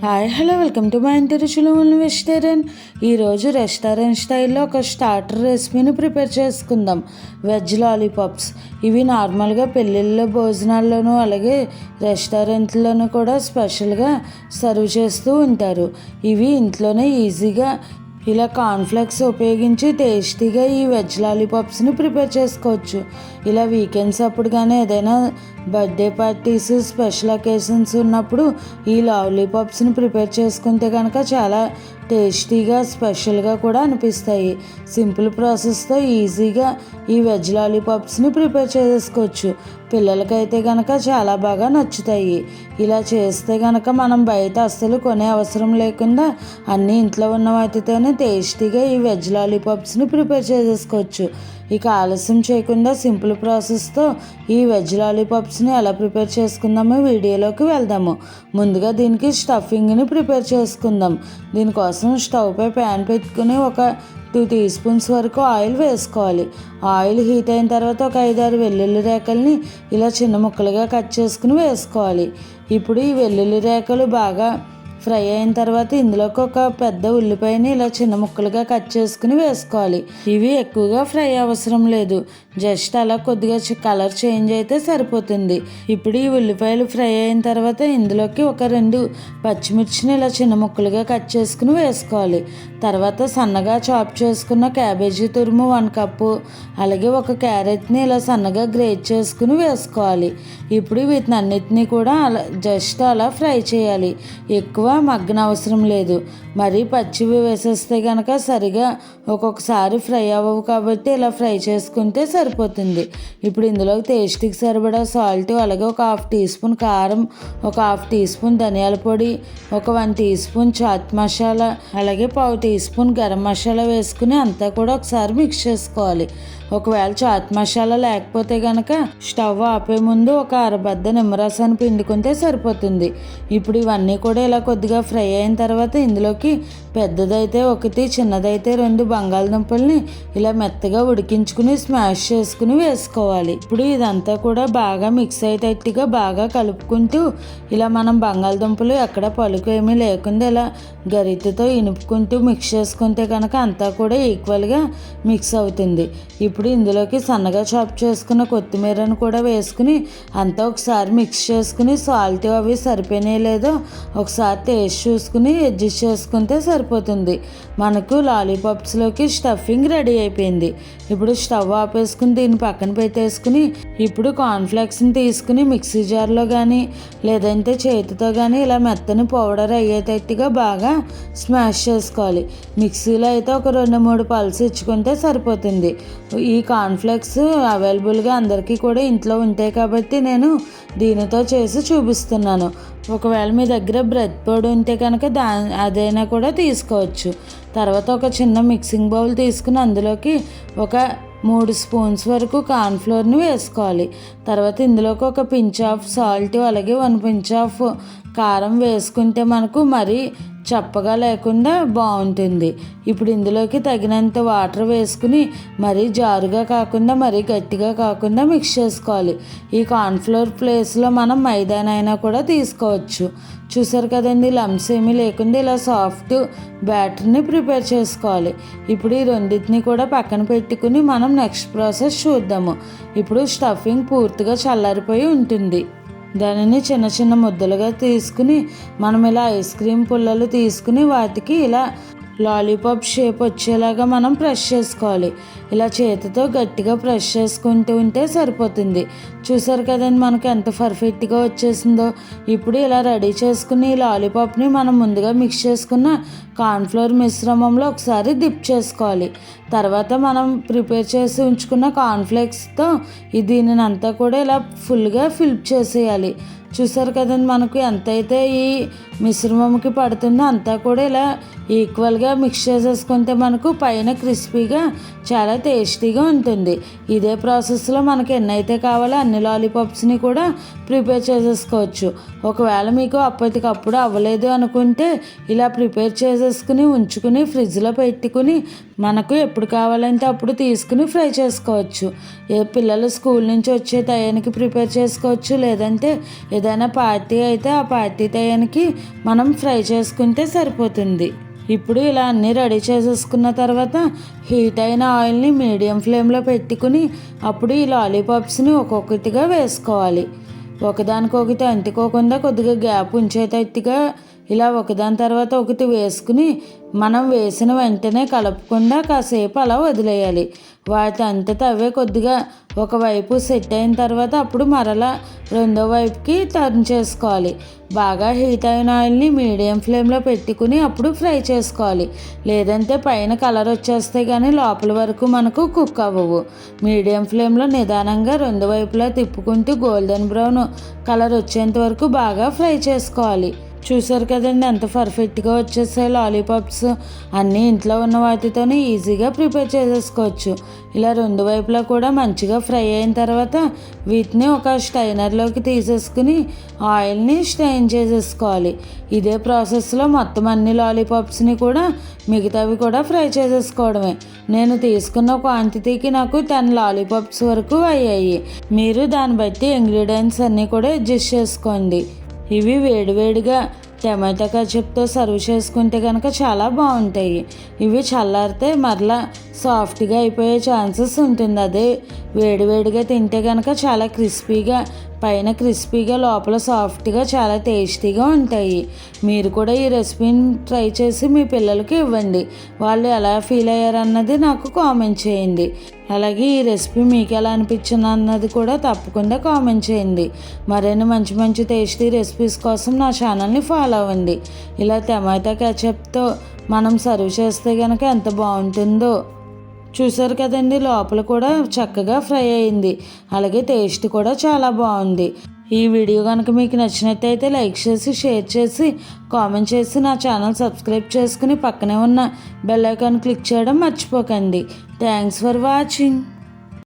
Hi hello welcome to my ఇంటి రుచులు vegetarian ఈరోజు రెస్టారెంట్ స్టైల్లో ఒక స్టార్టర్ రెసిపీని ప్రిపేర్ చేసుకుందాం. వెజ్ లాలీపాప్స్ ఇవి నార్మల్గా పెళ్ళిళ్ళ భోజనాల్లోనూ అలాగే రెస్టారెంట్లోనూ కూడా స్పెషల్గా సర్వ్ చేస్తూ ఉంటారు. ఇవి ఇంట్లోనే ఈజీగా ఇలా కార్న్ఫ్లెక్స్ ఉపయోగించి టేస్టీగా ఈ వెజ్ లాలీపాప్స్ని ప్రిపేర్ చేసుకోవచ్చు. ఇలా వీకెండ్స్ అప్పుడు కానీ ఏదైనా బర్త్డే పార్టీస్ స్పెషల్ అకేషన్స్ ఉన్నప్పుడు ఈ లాలీపాప్స్ని ప్రిపేర్ చేసుకుంటే కనుక చాలా టేస్టీగా స్పెషల్గా కూడా అనిపిస్తాయి. సింపుల్ ప్రాసెస్తో ఈజీగా ఈ వెజ్ లాలీపాప్స్ని ప్రిపేర్ చేసుకోవచ్చు. పిల్లలకైతే కనుక చాలా బాగా నచ్చుతాయి. ఇలా చేస్తే కనుక మనం బయట అస్సలు కొనే అవసరం లేకుండా అన్నీ ఇంట్లో ఉన్న వాటితోనే టేస్టీగా ఈ వెజ్ లాలీపాప్స్ని ప్రిపేర్ చేసేసుకోవచ్చు ఇక ఆలస్యం చేయకుండా సింపుల్ ప్రాసెస్తో ఈ వెజ్ లాలీపాప్స్ని ఎలా ప్రిపేర్ చేసుకుందామో వీడియోలోకి వెళ్దాము. ముందుగా దీనికి స్టఫింగ్ని ప్రిపేర్ చేసుకుందాం. దీనికోసం స్టవ్ పై ప్యాన్ పెట్టుకుని ఒక టూ టీ స్పూన్స్ వరకు ఆయిల్ వేసుకోవాలి. ఆయిల్ హీట్ అయిన తర్వాత ఒక ఐదారు వెల్లుల్లి రేకల్ని ఇలా చిన్న ముక్కలుగా కట్ చేసుకుని వేసుకోవాలి. ఇప్పుడు ఈ వెల్లుల్లి రేకలు బాగా ఫ్రై అయిన తర్వాత ఇందులోకి ఒక పెద్ద ఉల్లిపాయని ఇలా చిన్న ముక్కలుగా కట్ చేసుకుని వేసుకోవాలి. ఇవి ఎక్కువగా ఫ్రై అవసరం లేదు. జస్ట్ అలా కొద్దిగా కలర్ చేంజ్ అయితే సరిపోతుంది. ఇప్పుడు ఈ ఉల్లిపాయలు ఫ్రై అయిన తర్వాత ఇందులోకి ఒక రెండు పచ్చిమిర్చిని ఇలా చిన్న ముక్కలుగా కట్ చేసుకుని వేసుకోవాలి. తర్వాత సన్నగా చాప్ చేసుకున్న క్యాబేజీ తురుము వన్ కప్పు అలాగే ఒక క్యారెట్ని ఇలా సన్నగా గ్రేట్ చేసుకుని వేసుకోవాలి. ఇప్పుడు వీటిని అన్నిటినీ కూడా అలా జస్ట్ అలా ఫ్రై చేయాలి. ఎక్కువ మగ్గన అవసరం లేదు. మరీ పచ్చివి వేసేస్తే కనుక సరిగా ఒక్కొక్కసారి ఫ్రై అవ్వవు కాబట్టి ఇలా ఫ్రై చేసుకుంటే సరిపోతుంది. ఇప్పుడు ఇందులో టేస్ట్కి సరిపడా సాల్ట్ అలాగే ఒక హాఫ్ టీ స్పూన్ కారం ఒక హాఫ్ టీ స్పూన్ ధనియాల పొడి ఒక one teaspoon chaat masala అలాగే పావు టీ స్పూన్ గరం మసాలా వేసుకుని అంతా కూడా ఒకసారి మిక్స్ చేసుకోవాలి. ఒకవేళ చాట్ మసాలా లేకపోతే కనుక స్టవ్ ఆపే ముందు ఒక అరబద్ద నిమ్మరసాన్ని పిండుకుంటే సరిపోతుంది. ఇప్పుడు ఇవన్నీ కూడా ఇలా కొద్దిగా ఫ్రై అయిన తర్వాత ఇందులోకి పెద్దదైతే ఒకటి చిన్నదైతే రెండు బంగాళదుంపల్ని ఇలా మెత్తగా ఉడికించుకుని స్మాష్ చేసుకుని వేసుకోవాలి. ఇప్పుడు ఇదంతా కూడా బాగా మిక్స్ అయ్యేటట్టుగా బాగా కలుపుకుంటూ ఇలా మనం బంగాళదుంపలు ఎక్కడ పలుకు ఏమీ లేకుండా ఇలా గరిటెతో ఇనుపుకుంటూ మిక్స్ చేసుకుంటే కనుక అంతా కూడా ఈక్వల్గా మిక్స్ అవుతుంది. ఇప్పుడు ఇందులోకి సన్నగా చాప్ చేసుకున్న కొత్తిమీరను కూడా వేసుకుని అంతా ఒకసారి మిక్స్ చేసుకుని సాల్ట్ అవి సరిపోయినాయి లేదో ఒకసారి టేస్ట్ చూసుకుని అడ్జస్ట్ చేసుకుంటే సరిపోతుంది. మనకు లాలీపాప్స్లోకి స్టఫింగ్ రెడీ అయిపోయింది. ఇప్పుడు స్టవ్ ఆపేసుకుని దీన్ని పక్కన పెట్టేసుకుని ఇప్పుడు కార్న్ఫ్లెక్స్ని తీసుకుని మిక్సీ జార్లో కానీ లేదంటే చేతితో కానీ ఇలా మెత్తని పౌడర్ అయ్యేటట్టుగా బాగా స్మాష్ చేసుకోవాలి. మిక్సీలో అయితే ఒక రెండు మూడు పల్స్ ఇచ్చుకుంటే సరిపోతుంది. ఈ కార్న్ఫ్లెక్స్ అవైలబుల్గా అందరికీ కూడా ఇంట్లో ఉంటాయి కాబట్టి నేను దీనితో చేసి చూపిస్తున్నాను. ఒకవేళ మీ దగ్గర బ్రెడ్ పొడి ఉంటే కనుక దా అదైనా కూడా తీసుకోవచ్చు. తర్వాత ఒక చిన్న మిక్సింగ్ బౌల్ తీసుకుని అందులోకి ఒక మూడు స్పూన్స్ వరకు కార్న్ఫ్లోర్ని వేసుకోవాలి. తర్వాత ఇందులోకి ఒక పించ్ ఆఫ్ సాల్ట్ అలాగే వన్ పించ్ ఆఫ్ కారం వేసుకుంటే మనకు మరీ చప్పగా లేకుండా బాగుంటుంది. ఇప్పుడు ఇందులోకి తగినంత వాటర్ వేసుకుని మరీ జారుగా కాకుండా మరీ గట్టిగా కాకుండా మిక్స్ చేసుకోవాలి. ఈ కార్న్ఫ్లోర్ ప్లేస్లో మనం మైదానైనా కూడా తీసుకోవచ్చు. చూసారు కదండి లమ్స్ ఏమీ లేకుండా ఇలా సాఫ్ట్ బ్యాటర్ని ప్రిపేర్ చేసుకోవాలి. ఇప్పుడు ఈ రెండింటిని కూడా పక్కన పెట్టుకుని మనం నెక్స్ట్ ప్రాసెస్ చూద్దాము. ఇప్పుడు స్టఫింగ్ పూర్తిగా చల్లారిపోయి ఉంటుంది. దానిని చిన్న చిన్న ముద్దలుగా తీసుకుని మనం ఇలా ఐస్ క్రీమ్ పుల్లలు తీసుకుని వాటికి ఇలా లాలీపాప్ షేప్ వచ్చేలాగా మనం ప్రెస్ చేసుకోవాలి. ఇలా చేతితో గట్టిగా ప్రెస్ చేసుకుంటూ ఉంటే సరిపోతుంది. చూసారు కదండి మనకు ఎంత పర్ఫెక్ట్గా వచ్చేసిందో. ఇప్పుడు ఇలా రెడీ చేసుకుని ఈ లాలీపాప్ని మనం ముందుగా మిక్స్ చేసుకున్న కార్న్ఫ్లోర్ మిశ్రమంలో ఒకసారి డిప్ చేసుకోవాలి. తర్వాత మనం ప్రిపేర్ చేసి ఉంచుకున్న కార్న్ఫ్లేక్స్తో దీనిని అంతా కూడా ఇలా ఫుల్గా ఫిల్ప్ చేసేయాలి. చూసారు కదండి మనకు ఎంతైతే ఈ మిశ్రమంకి పడుతుందో అంతా కూడా ఇలా ఈక్వల్గా మిక్స్ చేసేసుకుంటే మనకు పైన క్రిస్పీగా చాలా టేస్టీగా ఉంటుంది. ఇదే ప్రాసెస్లో మనకి ఎన్నైతే కావాలో అన్ని లాలీపాప్స్ని కూడా ప్రిపేర్ చేసేసుకోవచ్చు. ఒకవేళ మీకు అప్పటికప్పుడు అవ్వలేదు అనుకుంటే ఇలా ప్రిపేర్ చేసేసుకుని ఉంచుకుని ఫ్రిడ్జ్లో పెట్టుకుని మనకు ఎప్పుడు కావాలంటే అప్పుడు తీసుకుని ఫ్రై చేసుకోవచ్చు. ఏ పిల్లలు స్కూల్ నుంచి వచ్చే టయానికి ప్రిపేర్ చేసుకోవచ్చు లేదంటే ఏదైనా పార్టీ అయితే ఆ పార్టీ టైంకి మనం ఫ్రై చేసుకుంటే సరిపోతుంది. ఇప్పుడు ఇలా అన్నీ రెడీ చేసేసుకున్న తర్వాత హీట్ అయిన ఆయిల్ని మీడియం ఫ్లేమ్లో పెట్టుకుని అప్పుడు ఈ లాలీపాప్స్ని ఒక్కొక్కటిగా వేసుకోవాలి. ఒకదానికొకటి అంటుకోకుండా కొద్దిగా గ్యాప్ ఉంచేటట్టుగా ఇలా ఒకదాని తర్వాత ఒకటి వేసుకుని మనం వేసిన వెంటనే కలపకుండా కాసేపు అలా వదిలేయాలి. వాటి అంతటా అవే కొద్దిగా ఒకవైపు సెట్ అయిన తర్వాత అప్పుడు మరలా రెండో వైపుకి టర్న్ చేసుకోవాలి. బాగా హీట్ అయిన ఆయిల్ని మీడియం ఫ్లేమ్లో పెట్టుకుని అప్పుడు ఫ్రై చేసుకోవాలి. లేదంటే పైన కలర్ వచ్చేస్తే కానీ లోపల వరకు మనకు కుక్ అవ్వవు. మీడియం ఫ్లేమ్లో నిదానంగా రెండు వైపులా తిప్పుకుంటూ గోల్డెన్ బ్రౌన్ కలర్ వచ్చేంత వరకు బాగా ఫ్రై చేసుకోవాలి. చూసారు కదండి ఎంత పర్ఫెక్ట్గా వచ్చేసాయి లాలీపాప్స్ అన్నీ ఇంట్లో ఉన్న వాటితోనే ఈజీగా ప్రిపేర్ చేసేసుకోవచ్చు. ఇలా రెండు వైపులా కూడా మంచిగా ఫ్రై అయిన తర్వాత వీటిని ఒక స్టైనర్లోకి తీసేసుకుని ఆయిల్ని స్ట్రెయిన్ చేసేసుకోవాలి. ఇదే ప్రాసెస్లో మొత్తం అన్ని లాలీపాప్స్ని కూడా మిగతావి కూడా ఫ్రై చేసేసుకోవడమే. నేను తీసుకున్న క్వాంటిటీకి నాకు టెన్ లాలీపాప్స్ వరకు అయ్యాయి. మీరు దాన్ని బట్టి ఇంగ్రీడియంట్స్ అన్నీ కూడా అడ్జస్ట్ చేసుకోండి. ఇవి వేడివేడిగా టమాటా కచప్తో సర్వ్ చేసుకుంటే కనుక చాలా బాగుంటాయి. ఇవి చల్లారితే మరలా సాఫ్ట్గా అయిపోయే ఛాన్సెస్ ఉంటుంది. అదే వేడివేడిగా తింటే కనుక చాలా క్రిస్పీగా పైన క్రిస్పీగా లోపల సాఫ్ట్గా చాలా టేస్టీగా ఉంటాయి. మీరు కూడా ఈ రెసిపీని ట్రై చేసి మీ పిల్లలకి ఇవ్వండి. వాళ్ళు ఎలా ఫీల్ అయ్యారన్నది నాకు కామెంట్ చేయండి. అలాగే ఈ రెసిపీ మీకు ఎలా అనిపించింది అన్నది కూడా తప్పకుండా కామెంట్ చేయండి. మరిన్ని మంచి మంచి టేస్టీ రెసిపీస్ కోసం నా ఛానల్ని ఫాలో అవ్వండి. ఇలా టమాటా కెచప్తో మనం సర్వ్ చేస్తే కనుక ఎంత బాగుంటుందో. చూసారు కదండి లోపల కూడా చక్కగా ఫ్రై అయింది. అలాగే టేస్ట్ కూడా చాలా బాగుంది. ఈ వీడియో కనుక మీకు నచ్చినట్టయితే లైక్ చేసి షేర్ చేసి కామెంట్ చేసి నా ఛానల్ సబ్స్క్రైబ్ చేసుకుని పక్కనే ఉన్న బెల్ ఐకాన్ క్లిక్ చేయడం మర్చిపోకండి. Thanks for watching.